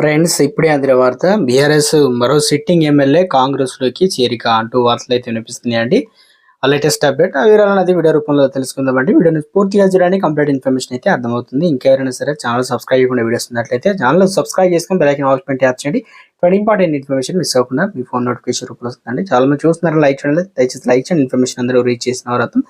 Friends ఇప్పుడే అందిన వార్త. బీఆర్ఎస్ మరో సిట్టింగ్ ఎమ్మెల్యే కాంగ్రెస్లోకి చేరిక అంటూ వార్తలు అయితే వినిపిస్తున్నాయండి ఆ లేటెస్ట్ అప్డేట్ ఆ వివరాలను అది వీడియో రూపంలో తెలుసుకుందామండి. వీడియోని పూర్తిగా చూడడానికి కంప్లీట్ ఇన్ఫర్మేషన్ అయితే అర్థమవుతుంది. ఇంకెవరైనా సరే ఛానల్ సబ్స్క్రైబ్ చేయకుండా వీడియోస్ ఉన్నట్లయితే ఛానల్ సబ్స్క్రైబ్ చేసుకుని బెల్ ఆల్ పెట్టి చేయండి. ఇక్కడ ఇంపార్టెంట్ ఇన్ఫర్మేషన్ మిస్ అవ్వకుండా మీ ఫోన్ నోటిఫికేషన్ రూపంలో వస్తుందండి. చాలా మంది చూస్తున్నారు లైక్ చేయండి దయచేసి లైక్ చేయండి. ఇన్ఫర్మేషన్ అందరూ రీచ్ చేసిన వారు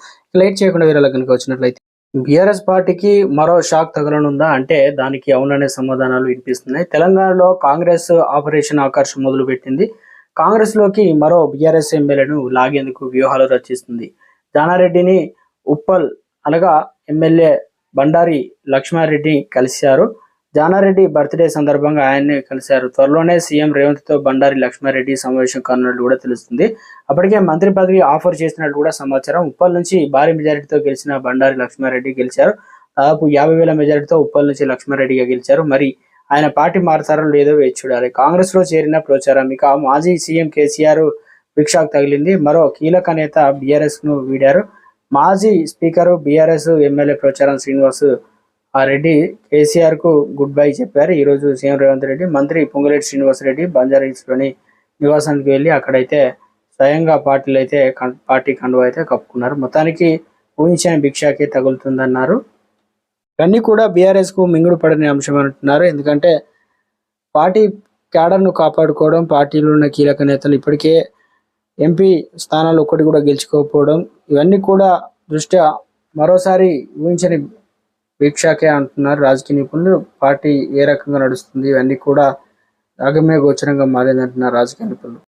లైట్ చేయకుండా వీడియోలో కనుక వచ్చినట్లయితే బీఆర్ఎస్ పార్టీకి మరో షాక్ తగలనుందా? అంటే దానికి అవుననే సమాధానాలు వినిపిస్తున్నాయి. తెలంగాణలో కాంగ్రెస్ ఆపరేషన్ ఆకర్ష్ మొదలు పెట్టింది కాంగ్రెస్లోకి మరో బీఆర్ఎస్ ఎమ్మెల్యేను లాగేందుకు వ్యూహాలు రచిస్తుంది. జానారెడ్డిని ఉప్పల్ అనగా ఎమ్మెల్యే బండారి లక్ష్మారెడ్డి కలిశారు. జానారెడ్డి బర్త్డే సందర్భంగా ఆయన్ని కలిశారు. త్వరలోనే సీఎం రేవంత్తో బండారి లక్ష్మారెడ్డి సమావేశం కానున్నట్లు కూడా తెలుస్తుంది. అప్పటికే మంత్రి పదవి ఆఫర్ చేసినట్లు కూడా సమాచారం. ఉప్పల్ నుంచి భారీ మెజారిటీతో గెలిచిన బండారి లక్ష్మారెడ్డి గెలిచారు. దాదాపు యాభై వేల మెజారిటీతో ఉప్పల్ నుంచి లక్ష్మారెడ్డిగా గెలిచారు. మరి ఆయన పార్టీ మారతారో లేదో వేచి చూడాలి. కాంగ్రెస్లో చేరిన ప్రచారం ఇక మాజీ సీఎం కేసీఆర్ భిక్షాకు తగిలింది. మరో కీలక నేత బీఆర్ఎస్ను వీడారు. మాజీ స్పీకర్ బీఆర్ఎస్ ఎమ్మెల్యే ప్రచారం శ్రీనివాస్ ఆ రెడ్డి కేసీఆర్కు గుడ్ బై చెప్పారు. ఈ రోజు సీఎం రేవంత్ రెడ్డి మంత్రి పొంగులేటి శ్రీనివాస్ రెడ్డి బంజారాహిల్స్లోని నివాసానికి వెళ్ళి అక్కడైతే స్వయంగా పార్టీలు అయితే పార్టీ కండువా అయితే కప్పుకున్నారు. మొత్తానికి ఊహించిన భిక్షాకే తగులుతుందన్నారు. ఇవన్నీ కూడా బీఆర్ఎస్కు మింగుడు పడని అంశం అంటున్నారు. ఎందుకంటే పార్టీ క్యాడర్ను కాపాడుకోవడం పార్టీలో ఉన్న కీలక నేతలు ఇప్పటికే ఎంపీ స్థానాలు ఒక్కటి కూడా గెలుచుకోకపోవడం ఇవన్నీ కూడా దృష్ట్యా మరోసారి ఊహించని వీక్షాకే అంటున్నారు రాజకీయ నిపుణులు. పార్టీ ఏ రకంగా నడుస్తుంది? ఇవన్నీ కూడా రాగమే గోచరంగా మారిందంటున్నారు రాజకీయ నిపుణులు.